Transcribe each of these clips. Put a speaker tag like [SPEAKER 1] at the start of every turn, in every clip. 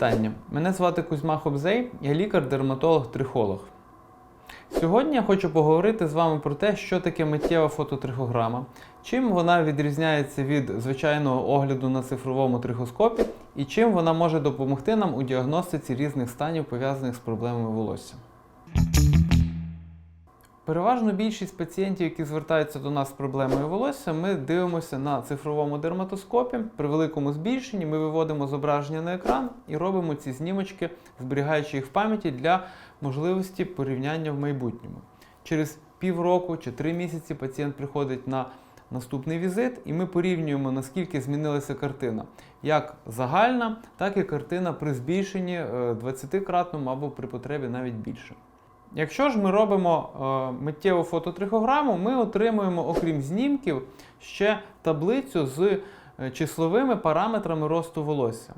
[SPEAKER 1] вітання. Мене звати Кузьма Хобзей, я лікар-дерматолог-трихолог. Сьогодні я хочу поговорити з вами про те, що таке миттєва фототрихограма, чим вона відрізняється від звичайного огляду на цифровому трихоскопі і чим вона може допомогти нам у діагностиці різних станів, пов'язаних з проблемами волосся. Переважно більшість пацієнтів, які звертаються до нас з проблемою волосся, ми дивимося на цифровому дерматоскопі. При великому збільшенні ми виводимо зображення на екран і робимо ці знімочки, зберігаючи їх в пам'яті для можливості порівняння в майбутньому. Через півроку чи три місяці пацієнт приходить на наступний візит, і ми порівнюємо, наскільки змінилася картина, як загальна, так і картина при збільшенні е, 20-кратному або при потребі навіть більше. Якщо ж ми робимо е, миттєву фототрихограму, ми отримуємо, окрім знімків, ще таблицю з е, числовими параметрами росту волосся.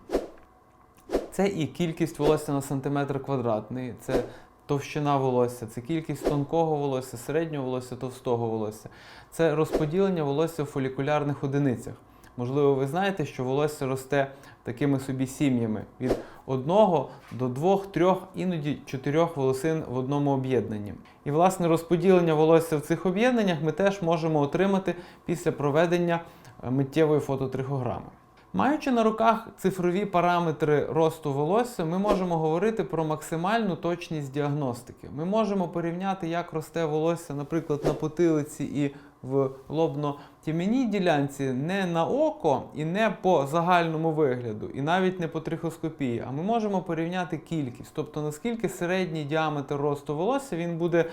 [SPEAKER 1] Це і кількість волосся на сантиметр квадратний, це товщина волосся, це кількість тонкого волосся, середнього волосся, товстого волосся. Це розподілення волосся в фолікулярних одиницях. Можливо, ви знаєте, що волосся росте такими собі сім'ями від одного до двох, трьох, іноді чотирьох волосин в одному об'єднанні. І власне розподілення волосся в цих об'єднаннях ми теж можемо отримати після проведення е, миттєвої фототрихограми. Маючи на руках цифрові параметри росту волосся, ми можемо говорити про максимальну точність діагностики. Ми можемо порівняти, як росте волосся, наприклад, на потилиці і в лобно-тім'яній ділянці не на око і не по загальному вигляду, і навіть не по трихоскопії, а ми можемо порівняти кількість, тобто наскільки середній діаметр росту волосся він буде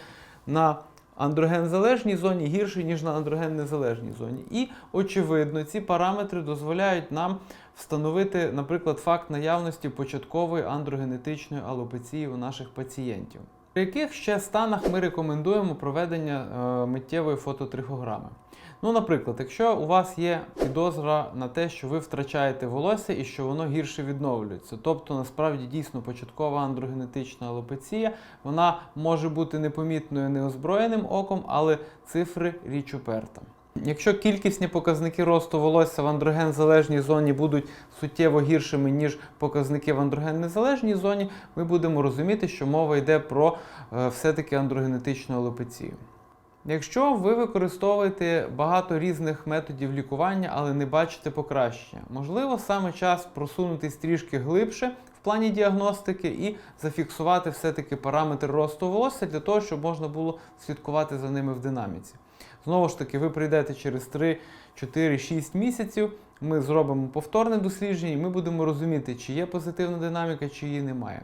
[SPEAKER 1] на андроген-залежній зоні гірший, ніж на андроген-незалежній зоні. І, очевидно, ці параметри дозволяють нам встановити, наприклад, факт наявності початкової андрогенетичної алопеції у наших пацієнтів. При яких ще станах ми рекомендуємо проведення е, миттєвої фототрихограми? Ну, наприклад, якщо у вас є підозра на те, що ви втрачаєте волосся і що воно гірше відновлюється, тобто насправді дійсно початкова андрогенетична алопеція, вона може бути непомітною неозброєним оком, але цифри річ уперта. Якщо кількісні показники росту волосся в андроген-залежній зоні будуть суттєво гіршими, ніж показники в андроген-незалежній зоні, ми будемо розуміти, що мова йде про е, все-таки андрогенетичну алопецію. Якщо ви використовуєте багато різних методів лікування, але не бачите покращення, можливо, саме час просунутись трішки глибше в плані діагностики і зафіксувати все-таки параметри росту волосся для того, щоб можна було слідкувати за ними в динаміці. Знову ж таки, ви прийдете через 3, 4, 6 місяців. Ми зробимо повторне дослідження, і ми будемо розуміти, чи є позитивна динаміка, чи її немає.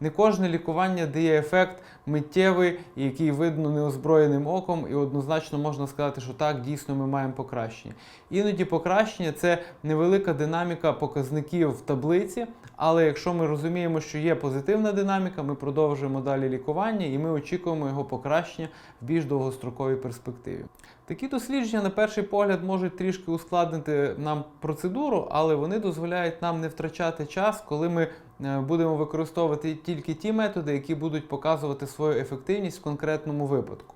[SPEAKER 1] Не кожне лікування дає ефект миттєвий, який видно неозброєним оком, і однозначно можна сказати, що так, дійсно ми маємо покращення. Іноді покращення це невелика динаміка показників в таблиці, але якщо ми розуміємо, що є позитивна динаміка, ми продовжуємо далі лікування і ми очікуємо його покращення в більш довгостроковій перспективі. Такі дослідження, на перший погляд, можуть трішки ускладнити нам процедуру, але вони дозволяють нам не втрачати час, коли ми будемо використовувати тільки ті методи, які будуть показувати свою ефективність в конкретному випадку.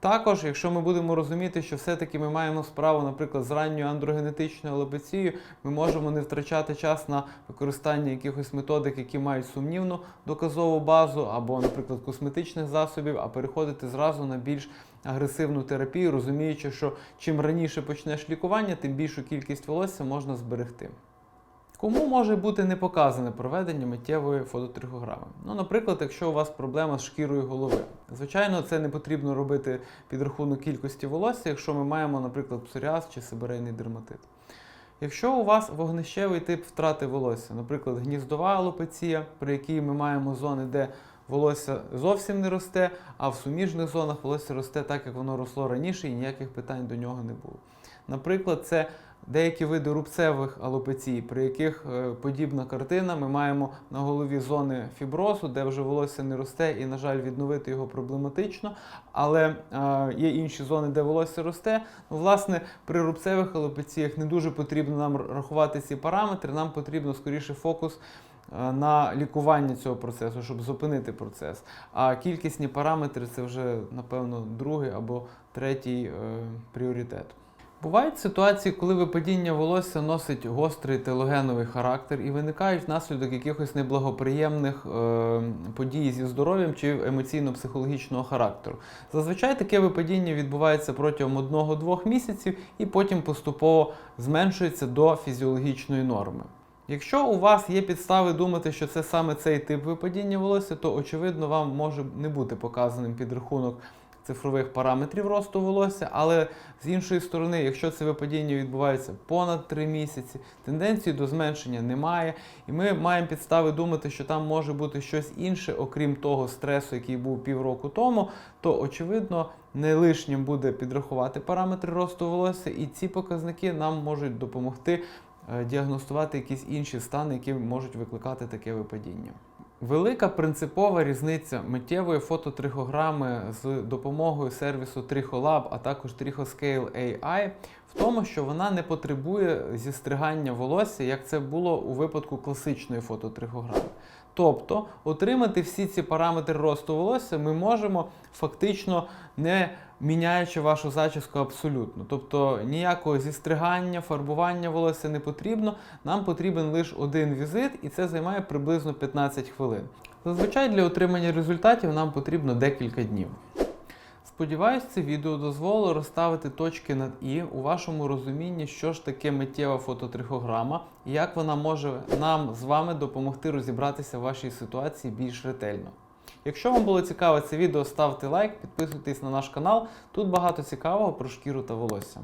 [SPEAKER 1] Також, якщо ми будемо розуміти, що все-таки ми маємо справу, наприклад, з ранньою андрогенетичною алопецією, ми можемо не втрачати час на використання якихось методик, які мають сумнівну доказову базу, або, наприклад, косметичних засобів, а переходити зразу на більш агресивну терапію, розуміючи, що чим раніше почнеш лікування, тим більшу кількість волосся можна зберегти. Кому може бути не показане проведення миттєвої фототрихограми? Ну, наприклад, якщо у вас проблема з шкірою голови. Звичайно, це не потрібно робити під рахунок кількості волосся, якщо ми маємо, наприклад, псоріаз чи сибирейний дерматит. Якщо у вас вогнищевий тип втрати волосся, наприклад, гніздова алопеція, при якій ми маємо зони, де волосся зовсім не росте, а в суміжних зонах волосся росте так, як воно росло раніше, і ніяких питань до нього не було. Наприклад, це деякі види рубцевих алопецій, при яких е, подібна картина, ми маємо на голові зони фіброзу, де вже волосся не росте, і, на жаль, відновити його проблематично. Але е, є інші зони, де волосся росте. Ну, власне, при рубцевих алопеціях не дуже потрібно нам рахувати ці параметри, нам потрібно скоріше фокус. е, На лікування цього процесу, щоб зупинити процес. А кількісні параметри це вже, напевно, другий або третій е, пріоритет. Бувають ситуації, коли випадіння волосся носить гострий телогеновий характер і виникають внаслідок якихось неблагоприємних е, подій зі здоров'ям чи емоційно-психологічного характеру. Зазвичай таке випадіння відбувається протягом 1-2 місяців і потім поступово зменшується до фізіологічної норми. Якщо у вас є підстави думати, що це саме цей тип випадіння волосся, то очевидно вам може не бути показаним підрахунок цифрових параметрів росту волосся, але з іншої сторони, якщо це випадіння відбувається понад 3 місяці, тенденції до зменшення немає, і ми маємо підстави думати, що там може бути щось інше, окрім того стресу, який був півроку тому, то очевидно не лишнім буде підрахувати параметри росту волосся, і ці показники нам можуть допомогти е, діагностувати якісь інші стани, які можуть викликати таке випадіння. Велика принципова різниця миттєвої фототрихограми з допомогою сервісу TrichoLab, а також TrichoScale AI в тому, що вона не потребує зістригання волосся, як це було у випадку класичної фототрихограми. Тобто отримати всі ці параметри росту волосся ми можемо фактично не міняючи вашу зачіску абсолютно. Тобто ніякого зістригання, фарбування волосся не потрібно. Нам потрібен лише один візит, і це займає приблизно 15 хвилин. Зазвичай для отримання результатів нам потрібно декілька днів. Сподіваюсь, це відео дозволило розставити точки над І у вашому розумінні, що ж таке миттєва фототрихограма і як вона може нам з вами допомогти розібратися в вашій ситуації більш ретельно. Якщо вам було цікаве це відео, ставте лайк, підписуйтесь на наш канал. Тут багато цікавого про шкіру та волосся.